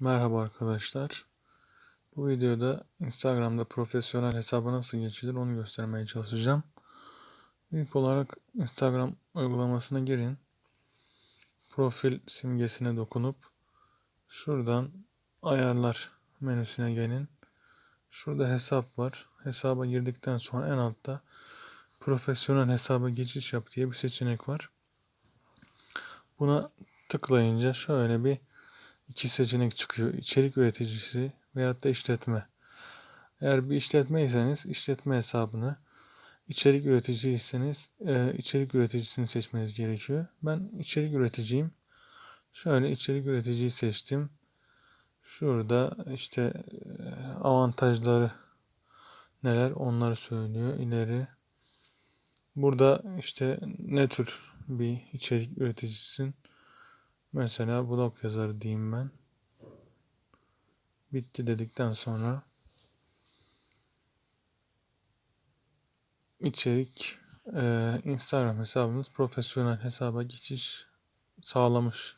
Merhaba arkadaşlar. Bu videoda Instagram'da profesyonel hesaba nasıl geçilir onu göstermeye çalışacağım. İlk olarak Instagram uygulamasına girin. Profil simgesine dokunup şuradan ayarlar menüsüne gelin. Şurada hesap var. Hesaba girdikten sonra en altta profesyonel hesaba geçiş yap diye bir seçenek var. Buna tıklayınca şöyle bir iki seçenek çıkıyor. İçerik üreticisi veyahut da işletme. Eğer bir işletmeyseniz işletme hesabını, içerik üreticiyseniz e, içerik üreticisini seçmeniz gerekiyor. Ben içerik üreticiyim. Şöyle içerik üreticiyi seçtim. Şurada işte e, avantajları neler onları söylüyor. İleri. Burada işte ne tür bir içerik üreticisin. Mesela blog yazarı diyeyim ben. Bitti dedikten sonra içerik e, Instagram hesabınız profesyonel hesaba geçiş sağlamış.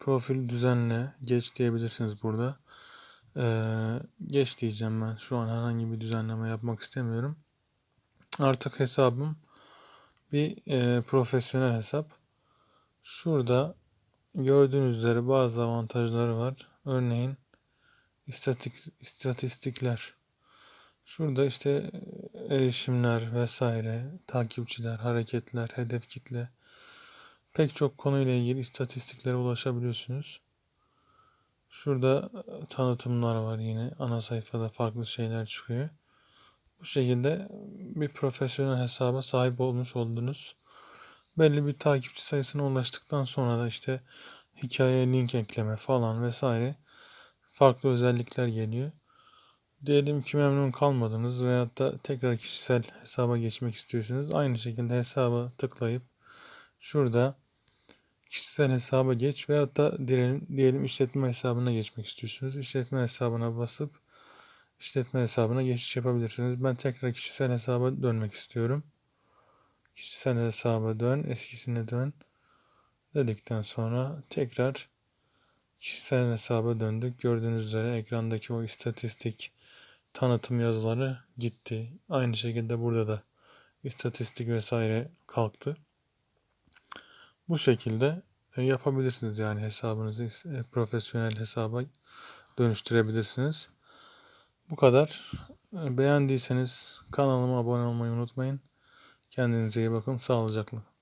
Profil düzenle geç diyebilirsiniz burada. E, geç diyeceğim ben. Şu an herhangi bir düzenleme yapmak istemiyorum. Artık hesabım bir e, profesyonel hesap. Şurada gördüğünüz üzere bazı avantajları var. Örneğin istatistikler. Şurada işte erişimler vesaire, takipçiler, hareketler, hedef kitle. Pek çok konuyla ilgili istatistiklere ulaşabiliyorsunuz. Şurada tanıtımlar var yine. Ana sayfada farklı şeyler çıkıyor. Bu şekilde bir profesyonel hesaba sahip olmuş oldunuz belli bir takipçi sayısına ulaştıktan sonra da işte hikayeye link ekleme falan vesaire farklı özellikler geliyor. Diyelim ki memnun kalmadınız veyahut da tekrar kişisel hesaba geçmek istiyorsunuz. Aynı şekilde hesaba tıklayıp şurada kişisel hesaba geç veyahut da diyelim, diyelim işletme hesabına geçmek istiyorsunuz. İşletme hesabına basıp işletme hesabına geçiş yapabilirsiniz. Ben tekrar kişisel hesaba dönmek istiyorum. Kişisel hesaba dön, eskisine dön dedikten sonra tekrar kişisel hesaba döndük. Gördüğünüz üzere ekrandaki o istatistik tanıtım yazıları gitti. Aynı şekilde burada da istatistik vesaire kalktı. Bu şekilde e, yapabilirsiniz yani hesabınızı e, profesyonel hesaba dönüştürebilirsiniz. Bu kadar. E, beğendiyseniz kanalıma abone olmayı unutmayın. Kendinize iyi bakın. Sağlıcakla.